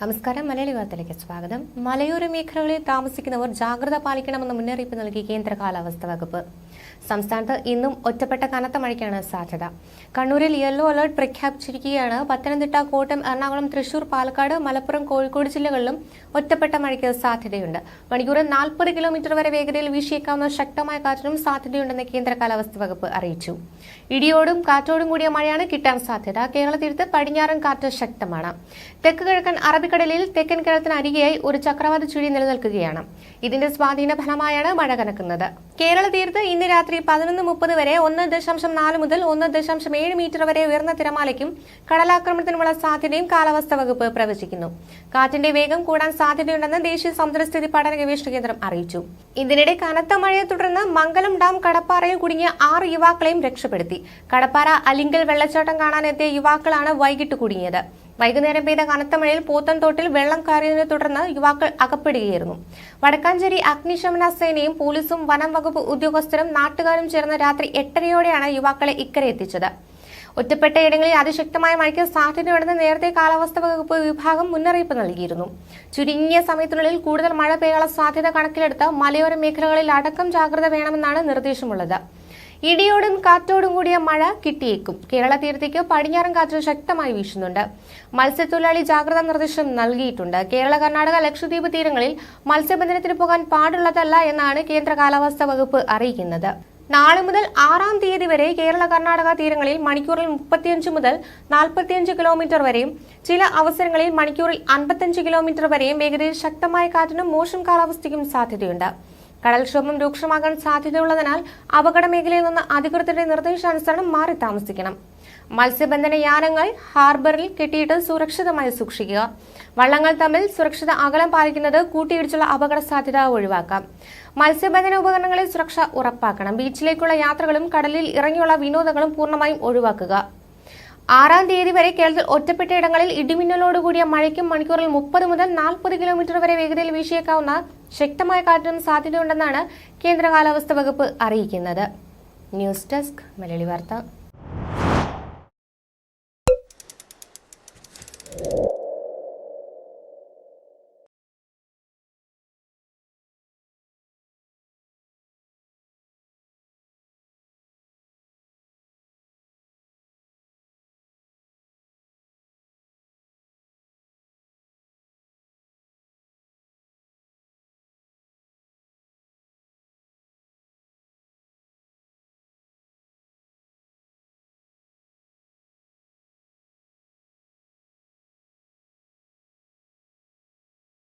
നമസ്കാരം മലയാളി വാർത്തയിലേക്ക് സ്വാഗതം. മലയോര മേഖലകളിൽ താമസിക്കുന്നവർ ജാഗ്രത പാലിക്കണമെന്ന് മുന്നറിയിപ്പ് നൽകി കേന്ദ്ര കാലാവസ്ഥാ വകുപ്പ്. സംസ്ഥാനത്ത് ഇന്നും ഒറ്റപ്പെട്ട കനത്ത മഴയ്ക്കാണ് സാധ്യത. കണ്ണൂരിൽ യെല്ലോ അലർട്ട് പ്രഖ്യാപിച്ചിരിക്കുകയാണ്. പത്തനംതിട്ട കോട്ടയം എറണാകുളം തൃശൂർ പാലക്കാട് മലപ്പുറം കോഴിക്കോട് ജില്ലകളിലും ഒറ്റപ്പെട്ട മഴയ്ക്ക് സാധ്യതയുണ്ട്. മണിക്കൂറിൽ നാൽപ്പത് കിലോമീറ്റർ വരെ വേഗതയിൽ വീശിയേക്കാവുന്ന ശക്തമായ കാറ്റിനും സാധ്യതയുണ്ടെന്ന് കേന്ദ്ര കാലാവസ്ഥാ വകുപ്പ് അറിയിച്ചു. ഇടിയോടും കാറ്റോടും കൂടിയ മഴയാണ് കിട്ടാൻ സാധ്യത. കേരള തീരത്ത് പടിഞ്ഞാറൻ കാറ്റ് ശക്തമാണ്. തെക്ക് കിഴക്കൻ അറബിക്കടലിൽ തെക്കൻ കേരളത്തിന് അരികെയായി ഒരു ചക്രവാത ചുഴി നിലനിൽക്കുകയാണ്. ഇതിന്റെ സ്വാധീന ഫലമായാണ് മഴ കനക്കുന്നത്. കേരള തീരത്ത് ഇന്ന് രാത്രി പതിനൊന്ന് മുപ്പത് വരെ ഒന്ന് ദശാംശം നാല് മുതൽ ഒന്ന് ദശാംശം ഏഴ് മീറ്റർ വരെ ഉയർന്ന തിരമാലയ്ക്കും കടലാക്രമണത്തിനുമുള്ള സാധ്യതയും കാലാവസ്ഥാ വകുപ്പ് പ്രവചിക്കുന്നു. കാറ്റിന്റെ വേഗം കൂടാൻ സാധ്യതയുണ്ടെന്ന് ദേശീയ സമുദ്രസ്ഥിതി പഠന ഗവേഷണ കേന്ദ്രം അറിയിച്ചു. ഇതിനിടെ കനത്ത മഴയെ തുടർന്ന് മംഗലം ഡാം കടപ്പാറയിൽ കുടുങ്ങിയ ആറ് യുവാക്കളെയും രക്ഷപ്പെടുത്തി. കടപ്പാറ അലിങ്കൽ വെള്ളച്ചാട്ടം കാണാനെത്തിയ യുവാക്കളാണ് വൈകിട്ട് കുടുങ്ങിയത്. വൈകുന്നേരം പെയ്ത കനത്ത മഴയിൽ പോത്തൻതോട്ടിൽ വെള്ളം കയറിയതിനെ തുടർന്ന് യുവാക്കൾ അകപ്പെടുകയായിരുന്നു. വടക്കാഞ്ചേരി അഗ്നിശമന സേനയും പോലീസും വനം വകുപ്പ് ഉദ്യോഗസ്ഥരും നാട്ടുകാരും ചേർന്ന് രാത്രി എട്ടരയോടെയാണ് യുവാക്കളെ ഇക്കരെ എത്തിച്ചത്. ഒറ്റപ്പെട്ട ഇടങ്ങളിൽ അതിശക്തമായ മഴയ്ക്ക് സാധ്യതയുണ്ടെന്ന് നേരത്തെ കാലാവസ്ഥാ വകുപ്പ് വിഭാഗം മുന്നറിയിപ്പ് നൽകിയിരുന്നു. ചുരുങ്ങിയ സമയത്തിനുള്ളിൽ കൂടുതൽ മഴ പെയ്യാനുള്ള സാധ്യത കണക്കിലെടുത്ത് മലയോര മേഖലകളിൽ അടക്കം ജാഗ്രത വേണമെന്നാണ് നിർദ്ദേശമുള്ളത്. ഇടിയോടും കാറ്റോടും കൂടിയ മഴ കിട്ടിയേക്കും. കേരള തീരത്തേക്ക് പടിഞ്ഞാറൻ കാറ്റ് ശക്തമായി വീശുന്നുണ്ട്. മത്സ്യത്തൊഴിലാളി ജാഗ്രതാ നിർദ്ദേശം നൽകിയിട്ടുണ്ട്. കേരള കർണാടക ലക്ഷദ്വീപ് തീരങ്ങളിൽ മത്സ്യബന്ധനത്തിന് പോകാൻ പാടുള്ളതല്ല എന്നാണ് കേന്ദ്ര കാലാവസ്ഥാ വകുപ്പ് അറിയിക്കുന്നത്. നാളെ മുതൽ ആറാം തീയതി വരെ കേരള കർണാടക തീരങ്ങളിൽ മണിക്കൂറിൽ മുപ്പത്തിയഞ്ച് മുതൽ നാൽപ്പത്തിയഞ്ച് കിലോമീറ്റർ വരെയും ചില അവസരങ്ങളിൽ മണിക്കൂറിൽ അൻപത്തിയഞ്ച് കിലോമീറ്റർ വരെയും വേഗതയിൽ ശക്തമായ കാറ്റിനും മോശം കാലാവസ്ഥയ്ക്കും സാധ്യതയുണ്ട്. കടൽക്ഷോഭം രൂക്ഷമാകാൻ സാധ്യതയുള്ളതിനാൽ അപകട മേഖലയിൽ നിന്ന് അധികൃതരുടെ നിർദ്ദേശാനുസരണം മാറി താമസിക്കണം. മത്സ്യബന്ധന യാനങ്ങൾ ഹാർബറിൽ കെട്ടിയിട്ട് സുരക്ഷിതമായി സൂക്ഷിക്കുക. വള്ളങ്ങൾ തമ്മിൽ സുരക്ഷിത അകലം പാലിക്കുന്നത് കൂട്ടിയിടിച്ചുള്ള അപകട സാധ്യത ഒഴിവാക്കാം. മത്സ്യബന്ധന ഉപകരണങ്ങളിൽ സുരക്ഷ ഉറപ്പാക്കണം. ബീച്ചിലേക്കുള്ള യാത്രകളും കടലിൽ ഇറങ്ങിയുള്ള വിനോദങ്ങളും പൂർണമായും ഒഴിവാക്കുക. ആറാം തീയതി വരെ കേരളത്തിൽ ഒറ്റപ്പെട്ട ഇടങ്ങളിൽ ഇടിമിന്നലോടുകൂടിയ മഴയ്ക്കും മണിക്കൂറിൽ മുപ്പത് മുതൽ നാൽപ്പത് കിലോമീറ്റർ വരെ വേഗതയിൽ വീശിയേക്കാവുന്ന ശക്തമായ കാറ്റിനും സാധ്യതയുണ്ടെന്നാണ് കേന്ദ്ര കാലാവസ്ഥ വകുപ്പ് അറിയിക്കുന്നത്. ന്യൂസ് ഡെസ്ക് മലയാളി വാർത്ത.